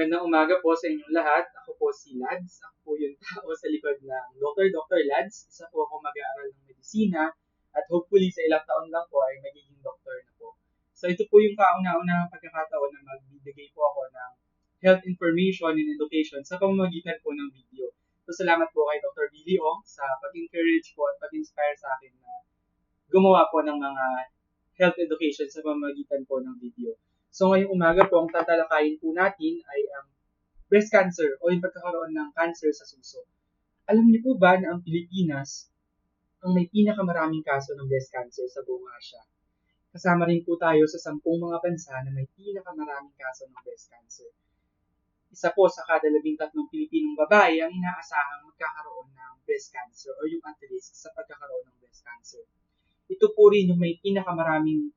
Magandang umaga po sa inyong lahat. Ako po si Lads. Ako po yung tao sa likod ng Dr. Dr. Lads. Isa po ako mag-aaral ng medisina at hopefully sa ilang taon lang po ay magiging doktor na po. So ito po yung kauna-unahang pagkakataon na magbibigay po ako ng health information and education sa pamamagitan po ng video. So salamat po kay Dr. Billy Ong sa pag-encourage po at pag-inspire sa akin na gumawa po ng mga health education sa pamamagitan po ng video. So ngayong umaga po, ang tatalakayin po natin ay ang breast cancer o yung pagkakaroon ng cancer sa suso. Alam niyo po ba na ang Pilipinas ang may pinakamaraming kaso ng breast cancer sa buong Asia? Kasama rin po tayo sa sampung mga bansa na may pinakamaraming kaso ng breast cancer. Isa po sa kada labing tatlong Pilipinong babae ang inaasahang magkakaroon ng breast cancer o yung at risk sa pagkakaroon ng breast cancer. Ito po rin yung may pinakamaraming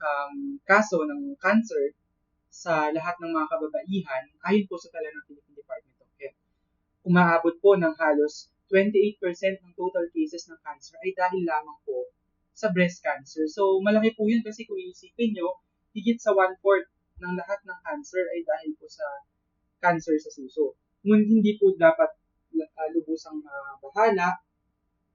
um, kaso ng cancer sa lahat ng mga kababaihan ayon po sa tala ng Philippine Department of Health. Umaabot po ng halos 28% ng total cases ng cancer ay dahil lamang po sa breast cancer. So, malaki po yun kasi kung iisipin nyo, higit sa one-fourth ng lahat ng cancer ay dahil po sa cancer sa suso. Ngunit hindi po dapat uh, lubusang mabahala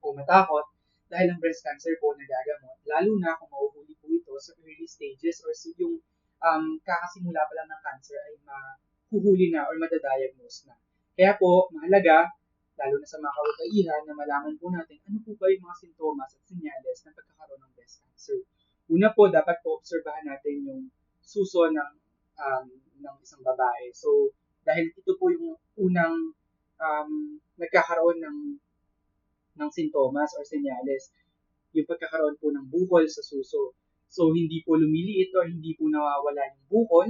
o matakot dahil ang breast cancer po nagagamot, lalo na kung mahuhuli po ito sa early stages or so yung um, kakasimula pa lang ng cancer ay mahuhuli na or madadiagnose na. Kaya po, mahalaga, lalo na sa mga kababaihan, na malaman po natin ano po ba yung mga sintomas at sinyales ng pagkakaroon ng breast cancer. Una po, dapat po obserbahan natin yung suso ng, um, ng isang babae. So, dahil ito po yung unang um, nagkakaroon ng ng sintomas or senyales. Yung pagkakaroon po ng bukol sa suso. So, hindi po lumiliit or hindi po nawawala yung bukol.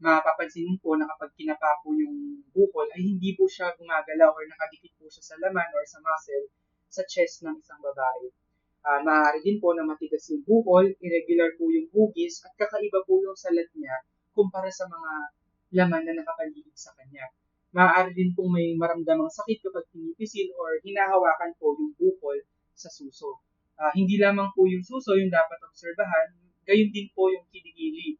Mapapansin po na kapag kinapa po yung bukol ay hindi po siya gumagalaw or nakadikit po siya sa laman or sa muscle sa chest ng isang babae. Uh, maaari din po na matigas yung bukol, irregular po yung hugis, at kakaiba po yung salat niya kumpara sa mga laman na nakapaligid sa kanya. Maaari din pong may maramdamang sakit kapag pinipisil or hinahawakan po yung bukol sa suso. Uh, hindi lamang po yung suso yung dapat obserbahan, gayon din po yung kiligili.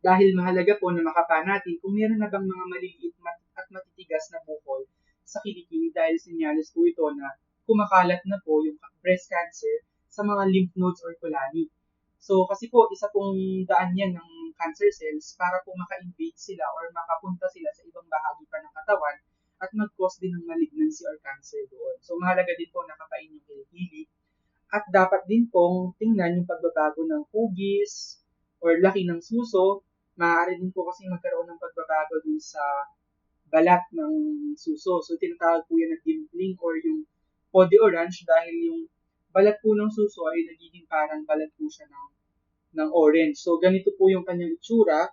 Dahil mahalaga po na makapa natin kung meron na bang mga maliliit at matitigas na bukol sa kilikili dahil sinyalis po ito na kumakalat na po yung breast cancer sa mga lymph nodes or kulani. So, kasi po, isa pong daan yan ng cancer cells para po maka-invade sila or makapunta sila sa ibang bahagi pa ng katawan at mag-cause din ng malignancy or cancer doon. So, mahalaga din po nakapain yung kilikili. At dapat din pong tingnan yung pagbabago ng hugis or laki ng suso. Maaari din po kasi magkaroon ng pagbabago dun sa balat ng suso. So, tinatawag po yan na dimpling or yung body orange dahil yung balat po ng suso ay nagiging parang balat po siya ng ng orange. So, ganito po yung kanyang itsura.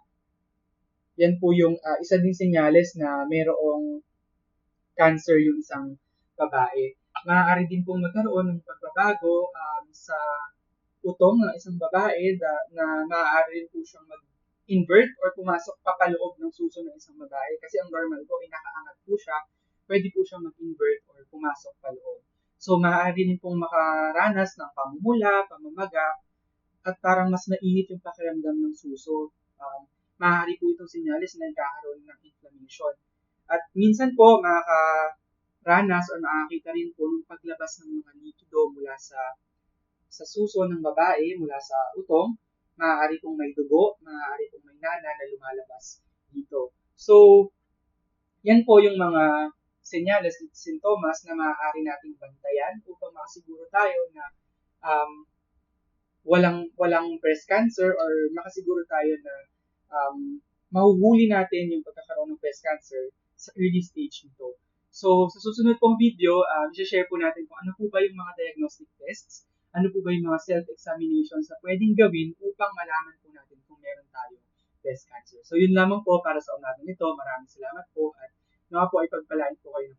Yan po yung uh, isa din senyales na mayroong cancer yung isang babae. Maaari din pong magkaroon ng pagbabago um, sa utong ng isang babae da, na maaari rin po siyang mag-invert or pumasok papaloob ng suso ng isang babae. Kasi ang normal po, inakaangat po siya, pwede po siyang mag-invert or pumasok paloob. So, maaari din pong makaranas ng pamumula, pamamaga, at parang mas mainit yung pakiramdam ng suso. Um, maaari po itong sinyalis na nagkakaroon ng inflammation. At minsan po, makakaranas o makakita rin po ng paglabas ng mga likido mula sa sa suso ng babae, mula sa utong, maaari pong may dugo, maaari pong may nana na lumalabas dito. So, yan po yung mga senyales at sintomas na maaari nating bantayan upang makasiguro tayo na um, walang walang breast cancer or makasiguro tayo na um, mahuhuli natin yung pagkakaroon ng breast cancer sa early stage nito. So, sa susunod pong video, um, i-share po natin kung ano po ba yung mga diagnostic tests, ano po ba yung mga self-examinations na pwedeng gawin upang malaman po natin kung meron tayo breast cancer. So, yun lamang po para sa umaga nito. Maraming salamat po at nawa po ay pagpalain po kayo